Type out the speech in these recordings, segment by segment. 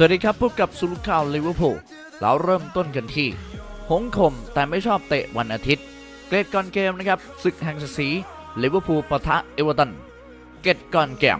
สวัสดีครับพบกับสุลข่าวลิเวอร์พูลเราเริ่มต้นกันที่ หงคมแต่ไม่ชอบเตะวันอาทิตย์ เกรดก่อนเกมนะครับศึกแห่งศักดิ์ศรีลิเวอร์พูลปะทะเอเวอร์ตันเกรดก่อนเกม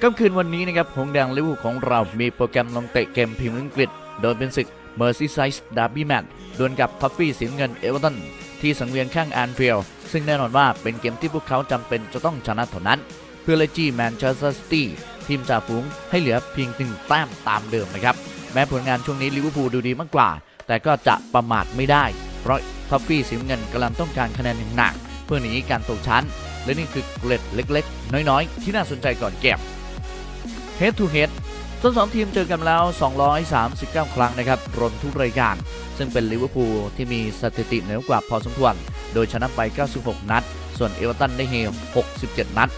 ค่ำคืนวันนี้นะครับหงแดงลิเวอร์พูลของเรามีโปรแกรมลงเตะเกมพรีเมียร์อังกฤษ โดยเป็นศึกเมอร์ซีไซส์ดาร์บี้แมตช์ดวลกับทัฟฟี่สีน้ำเงินเอเวอร์ตันที่สังเวียนข้างแอนฟิลด์ซึ่งแน่นอนว่าเป็นเกมที่พวกเขาจำเป็นจะต้องชนะเท่านั้น เพื่อไล่จี้แมนเชสเตอร์ซิตี้ทีมจ่าฝูงให้เหลือเพียงหนึ่งแต้มตามเดิมนะครับ แม้ผลงานช่วงนี้ลิเวอร์พูลดูดีมากกว่า แต่ก็จะประมาทไม่ได้ เพราะท็อฟฟี่สีเงินกำลังต้องการคะแนนอย่างหนัก เพื่อหนีการตกชั้น และนี่คือเกล็ดเล็ก ๆ น้อย ๆ ที่น่าสนใจก่อนเกม Head to Head ทั้งสองทีมเจอกันแล้ว 239 ครั้งนะครับรวมทุกรายการ ซึ่งเป็นลิเวอร์พูลที่มีสถิติเหนือกว่าพอสมควร โดยชนะไป 96 นัด ส่วนเอเวอร์ตันได้เฮ67 นัด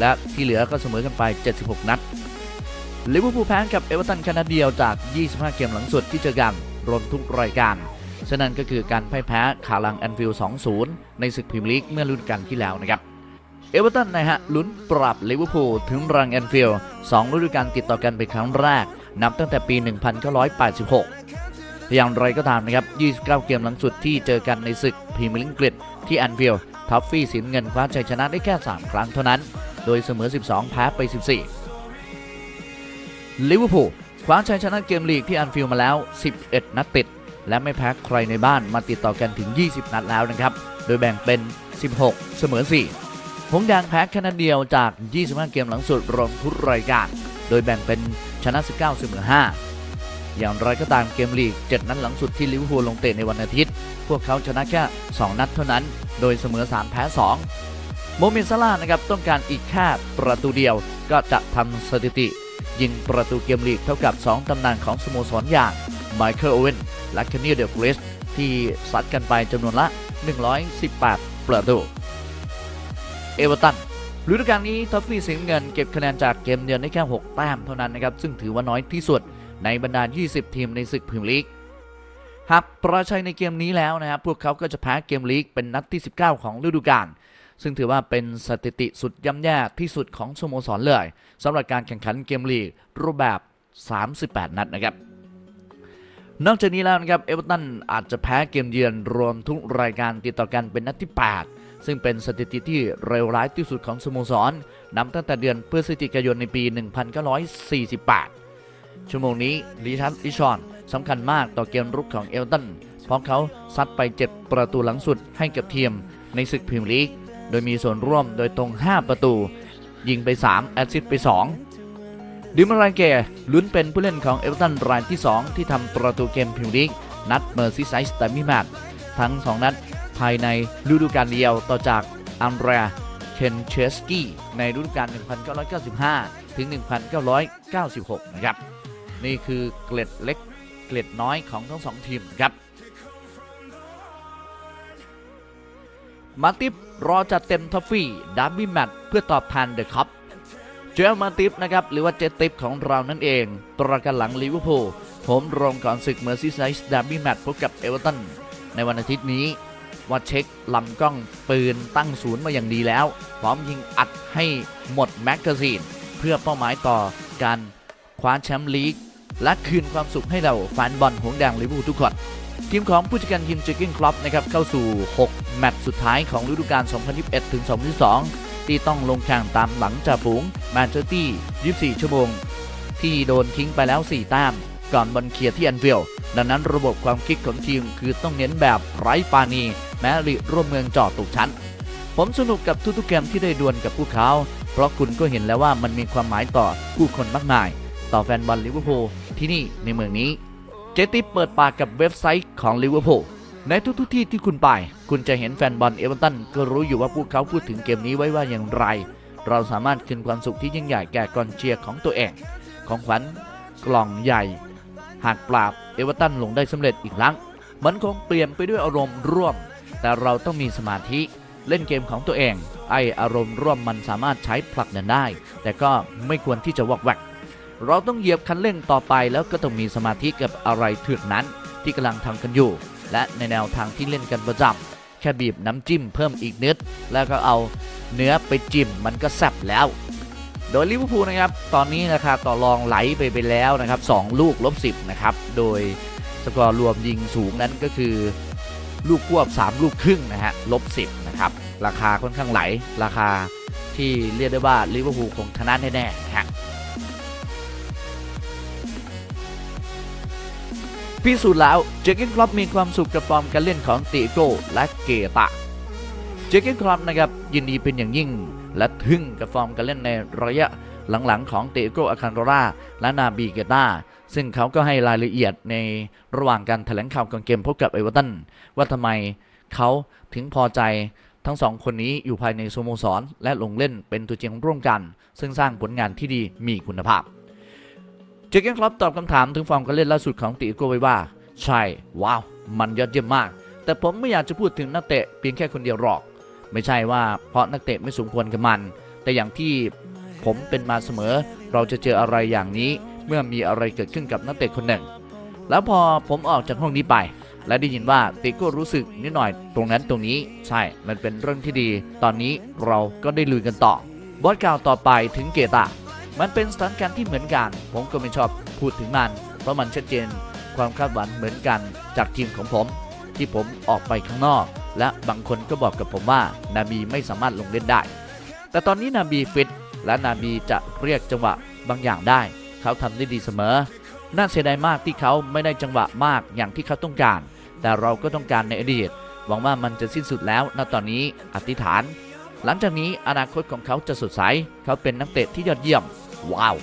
และที่เหลือก็เสมอกันไป 76 นัดลิเวอร์พูลแพ้กับเอเวอร์ตันแค่นัดเดียวจาก 25 เกมหลังสุดที่เจอกันรวมทุกรายการฉะนั้นก็คือการพ่ายแพ้ขาลังแอนฟิลด์2-0 ในศึกพรีเมียร์ลีกเมื่อฤดูกาลที่แล้วนะครับ เอเวอร์ตันนะฮะลุ้นปรับลิเวอร์พูลถึงรังแอนฟิลด์2ฤดูกาลติดต่อกันเป็นครั้งแรก นับตั้งแต่ปี 1986 อย่างไรก็ตามนะครับ 29 เกมหลังสุดที่เจอกันในศึกพรีเมียร์ลีกอังกฤษที่แอนฟิลด์ท็อฟฟี่สินเงินคว้าชัยชนะได้แค่ 3 ครั้งเท่านั้น โดยเสมอ 12 แพ้ไป 14 ลิเวอร์พูลคว้าชัยชนะเกมลีกที่แอนฟิลมาแล้ว 11 นัดติด และไม่แพ้ใครในบ้านมาติดต่อกันถึง 20 นัดแล้วนะครับ โดยแบ่งเป็น 16 เสมอ 4 หงแดงแพ้แค่นัดเดียวจาก 25 เกมหลังสุดรวมทุกรายการ โดยแบ่งเป็นชนะ 19 เสมอ 5 อย่างไรก็ตามเกมลีก 7 นัดหลังสุดที่ลิเวอร์พูลลงเตะในวันอาทิตย์ พวกเขาชนะแค่ 2 นัดเท่านั้น โดยเสมอ 3 แพ้ 2 โมเมนซาลาห์นะครับต้องการอีกแค่ประตูเดียวก็จะทำสถิติ ยิงประตูเกมลีกเท่ากับ 2ตำนานของสโมสรอย่างไมเคิลโอเวนและเคนนี่เดลเกรสที่ซัดกันไปจำนวนละ 118 ประตู เอเวอร์ตันฤดูกาลนี้ท็อฟฟี่สีน้ำเงินเก็บคะแนนจากเกมเยือนได้แค่ 6 แต้มเท่านั้นนะครับ ซึ่งถือว่าน้อยที่สุดในบรรดา 20 ทีมในศึกพรีเมียร์ลีก หากประชัยในเกมนี้แล้วนะครับ พวกเขาก็จะแพ้เกมลีกเป็นนัดที่ 19 ของฤดูกาล ซึ่งถือว่าเป็นสถิติสุดย่ำแย่ที่สุดของสโมสรเลยสำหรับการแข่งขันเกมลีกรูปแบบ 38 นัดนะครับนอกจากนี้แล้วนะครับเอเวอร์ตันอาจจะแพ้เกมเยือนรวมทุกรายการติดต่อกันเป็นนัดที่ 8 ซึ่งเป็นสถิติที่เลวร้ายที่สุดของสโมสรนับตั้งแต่เดือนพฤศจิกายนในปี 1948 ชั่วโมงนี้ลิชันลิชอนสำคัญมากต่อเกมรุกของเอเวอร์ตันเพราะเขาซัดไป 7 ประตูหลังสุดให้กับทีมในศึกพรีเมียร์ลีก โดยมีส่วนร่วมโดยตรง 5 ประตู ยิงไป 3 แอสซิสต์ไป 2 ดิมารานเกลุ้นเป็นผู้เล่นของเอเวอร์ตันรายที่ 2 ที่ทำประตูเกมพรีเมียร์ลีกนัดเมอร์ซีไซส์แต่มิแมตทั้ง 2 นัดภายในฤดูกาลเดียวต่อจากอัมเรียเคนเชสกี้ในฤดูกาล 1995 ถึง 1996 นะครับ นี่คือเกล็ดเล็กเกล็ดน้อยของทั้งสองทีมครับ มาติฟรอจัดเต็มทอฟฟี่ดาร์บี้แมตช์เพื่อตอบแทนเดอะคัพเจลมาติฟนะครับหรือว่าเจติฟของเรานั่นเองตัวกันหลังลิเวอร์พูลผมรองก่อนศึกเมอร์ซีไซส์ดาร์บี้แมตช์พบกับเอเวอร์ตันในวันอาทิตย์นี้ว่าเช็คลำกล้องปืนตั้งศูนย์มาอย่างดีแล้ว พร้อมยิงอัดให้หมดแมกกาซีน เพื่อเป้าหมายต่อการคว้าแชมป์ลีก และคืนความสุขให้เราแฟนบอลหงแดงลิเวอร์พูลทุกคน ทีมของผู้จัดการทีมเจอร์กินคลับนะครับเข้าสู่ 6 แมตช์สุดท้ายของฤดูกาล 2021 ถึง 2022 ที่ต้องลงแข่งตามหลังจากฝูงแมนเชสเตอร์ 24 ชั่วโมง ที่โดนทิ้งไปแล้ว 4 แต้ม ก่อนบอลเคลียร์ที่แอนฟิลด์ดังนั้นระบบความคิดของทีมคือต้องเน้นแบบไร้ปาณีแม้ลีร่วมเมืองจอดตกชั้น ผมสนุกกับทุกๆเกมที่ได้ดวลกับพวกเขา เพราะคุณก็เห็นแล้วว่ามันมีความหมายต่อผู้คนมากมาย ต่อแฟนบอลลิเวอร์พูลที่นี่ในเมืองนี้ เจติเปิดปากกับเว็บไซต์ของลิเวอร์พูลในทุกๆที่ที่คุณไป คุณจะเห็นแฟนบอลเอเวอร์ตันก็รู้อยู่ว่าพวกเขาพูดถึงเกมนี้ไว้ว่าอย่างไร เราสามารถคืนความสุขที่ยิ่งใหญ่แก่กองเชียร์ของตัวเอง ของขวัญกล่องใหญ่ หากปราบเอเวอร์ตันลงได้สำเร็จอีกครั้ง มันคงเปลี่ยนไปด้วยอารมณ์ร่วม แต่เราต้องมีสมาธิเล่นเกมของตัวเอง ไออารมณ์ร่วมมันสามารถใช้ผลักดันได้ แต่ก็ไม่ควรที่จะวอกแวก เราต้องเหยียบคันเร่งต่อไปแล้วก็ต้องมีสมาธิกับอะไรเถือกนั้น ที่กำลังทำกันอยู่ และในแนวทางที่เล่นกันประจำแค่บีบน้ำจิ้มเพิ่มอีกนิด แล้วก็เอาเนื้อไปจิ้มมันก็แซ่บแล้ว โดยลิเวอร์พูลนะครับ ตอนนี้ราคาต่อรองไหลไปไปแล้วนะครับ2ลูกลบ10นะครับ โดยสกอร์รวมยิงสูงนั้นก็คือ ลูกควบ 3 ลูกครึ่งนะฮะลบ10นะครับ ราคาค่อนข้างไหล ราคาที่เรียกได้ว่าลิเวอร์พูลคงชนะแน่ๆนะฮะ พิสูจน์แล้วเจอร์เกนครอปมีความสุขกับฟอร์มการเล่นของติโก้และเกตะเจอร์เกนครอปนะครับยินดีเป็นอย่างยิ่ง และทึ่งกับฟอร์มการเล่นในระยะหลังๆ ของเตโกอาคันโรราและนาบีเกตาซึ่งเขาก็ให้รายละเอียดในระหว่างการแถลงข่าวก่อนเกมพบกับเอเวอร์ตันว่าทำไมเขาถึงพอใจทั้งสองคนนี้อยู่ภายในสโมสร และลงเล่นเป็นตัวจริงร่วมกัน ซึ่งสร้างผลงานที่ดีมีคุณภาพ เจอเกนครอปตอบคำถามถึงฟอร์มการเล่นล่าสุดของติโก้ไว้ว่า ใช่ ว้าว มันยอดเยี่ยมมาก แต่ผมไม่อยากจะพูดถึงนักเตะเพียงแค่คนเดียวหรอก ไม่ใช่ว่าเพราะนักเตะไม่สมควรกับมัน แต่อย่างที่ผมเป็นมาเสมอ เราจะเจออะไรอย่างนี้ เมื่อมีอะไรเกิดขึ้นกับนักเตะคนหนึ่ง แล้วพอผมออกจากห้องนี้ไป และได้ยินว่าติโก้รู้สึกนิดหน่อยตรงนั้นตรงนี้ ใช่ มันเป็นเรื่องที่ดี ตอนนี้เราก็ได้ลุยกันต่อบอสกล่าวต่อไปถึงเกตา มันเป็นสถานการณ์ที่เหมือนกัน ผมก็ไม่ชอบพูดถึงมัน เพราะมันชัดเจนความคาดหวังเหมือนกันจากทีมของผม ที่ผมออกไปข้างนอก และบางคนก็บอกกับผมว่านาบีไม่สามารถลงเล่นได้ แต่ตอนนี้นาบีฟิตและนาบีจะเรียกจังหวะบางอย่างได้ เขาทำได้ดีเสมอ น่าเสียดายมากที่เขาไม่ได้จังหวะมากอย่างที่เขาต้องการ แต่เราก็ต้องการในอดีตหวังว่ามันจะสิ้นสุดแล้วณตอนนี้อธิษฐาน หลังจากนี้อนาคตของเขาจะสดใส เขาเป็นนักเตะที่ยอดเยี่ยม ว้าว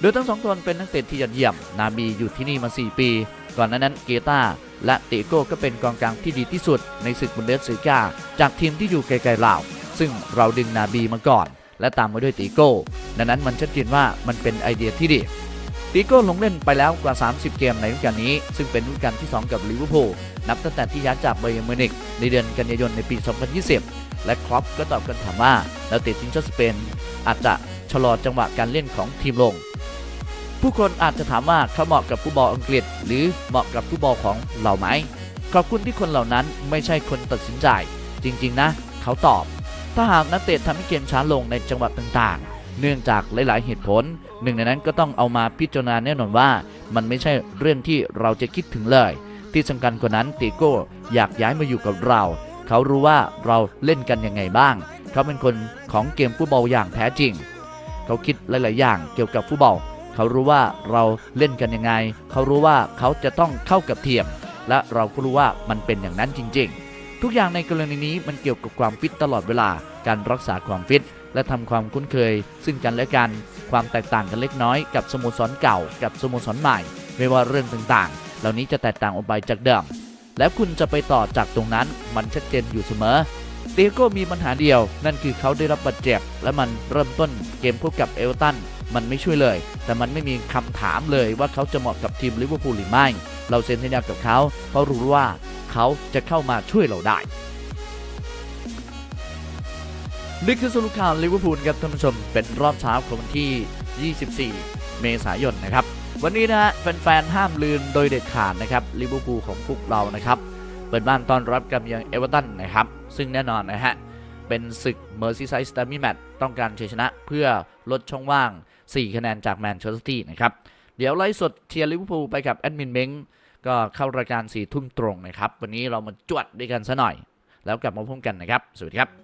โดยทั้งสองคนเป็นนักเตะที่ยอดเยี่ยม นาบีอยู่ที่นี่มา 4 ปี ก่อนน้านั้นเกตาและเตโก้ก็เป็นกองกลางที่ดีที่สุดในศึกบุนเดสซีกาจากทีมที่อยู่ไกลๆเราซึ่งเราดึงนาบีมาก่อน และตามมาด้วยติโก้ ดังนั้นมันชัดเจนว่ามันเป็นไอเดียที่ดีติโก้ลงเล่นไปแล้วกว่า 30 เกมในฤดูกาลนี้ ซึ่งเป็นฤดูกาลที่ 2 กับลิเวอร์พูลนับตั้งแต่ที่ย้ายจากไบเยร์นมินิกในเดือนกันยายนในปี 2020 และครอปก็ตอบกันถามว่าแล้วเตะทีมชาติสเปนอาจจะ ชะลอจังหวะการเล่นของทีมลง ผู้คนอาจจะถามว่าเขาเหมาะกับฟุตบอลอังกฤษ หรือเหมาะกับฟุตบอลของเราไหมขอบคุณที่คนเหล่านั้นไม่ใช่คนตัดสินใจ จริงๆนะ เขาตอบ ถ้าหากนักเตะทำให้เกมช้าลงในจังหวะต่างๆ เนื่องจากหลายๆเหตุผล หนึ่งในนั้นก็ต้องเอามาพิจารณาแน่นอนว่า มันไม่ใช่เรื่องที่เราจะคิดถึงเลย ที่สำคัญกว่านั้นติโก้อยากย้ายมาอยู่กับเรา เขารู้ว่าเราเล่นกันยังไงบ้าง เขาเป็นคนของเกมฟุตบอลอย่างแท้จริง เขาคิดหลาย ๆ อย่างเกี่ยวกับฟุตบอล เขารู้ว่าเราเล่นกันยังไง เขารู้ว่าเขาจะต้องเข้ากับเทียม และเราก็รู้ว่ามันเป็นอย่างนั้นจริง ๆ ทุกอย่างในกรณีนี้มันเกี่ยวกับความฟิตตลอดเวลา การรักษาความฟิต และทำความคุ้นเคย ซึ่งกันและกัน ความแตกต่างกันเล็กน้อยกับสโมสรเก่า กับสโมสรใหม่ ไม่ว่าเรื่องต่าง ๆ เหล่านี้จะแตกต่างออกไปจากเดิม แล้วคุณจะไปต่อจากตรงนั้น มันชัดเจนอยู่เสมอ เตียโก้มีปัญหาเดียว นั่นคือเขาได้รับบาดเจ็บ และมันเริ่มต้นเกมพบกับเอเวอร์ตันมันไม่ช่วยเลย แต่มันไม่มีคำถามเลยว่าเขาจะเหมาะกับทีมลิเวอร์พูลหรือไม่ เราเซ็นสัญญากับเขา เพราะรู้ว่าเขาจะเข้ามาช่วยเราได้นี่คือสรุปข่าวลิเวอร์พูลครับท่านผู้ชมเป็นรอบเช้าของวันที่ 24 เมษายนนะครับ วันนี้นะฮะแฟนๆห้ามลืมโดยเด็ดขาดนะครับลิเวอร์พูลของพวกเรานะครับ ปิดบ้านต้อนรับกับยังเอเวอร์ตันนะครับ ซึ่งแน่นอนนะฮะ เป็นศึกเมอร์ซีไซส์สตาร์มีแมตต้องการชัยชนะเพื่อลดช่องว่าง 4 คะแนนจากแมนเชสเตอร์ซิตี้นะครับ เดี๋ยวไลฟ์สดเชียร์ลิเวอร์พูลไปกับแอดมินเม้งก็เข้ารายการ4ี่ทุ่มตรงนะครับ วันนี้เรามาจวดด้วยกันซะหน่อย แล้วกลับมาพบกันนะครับ สวัสดีครับ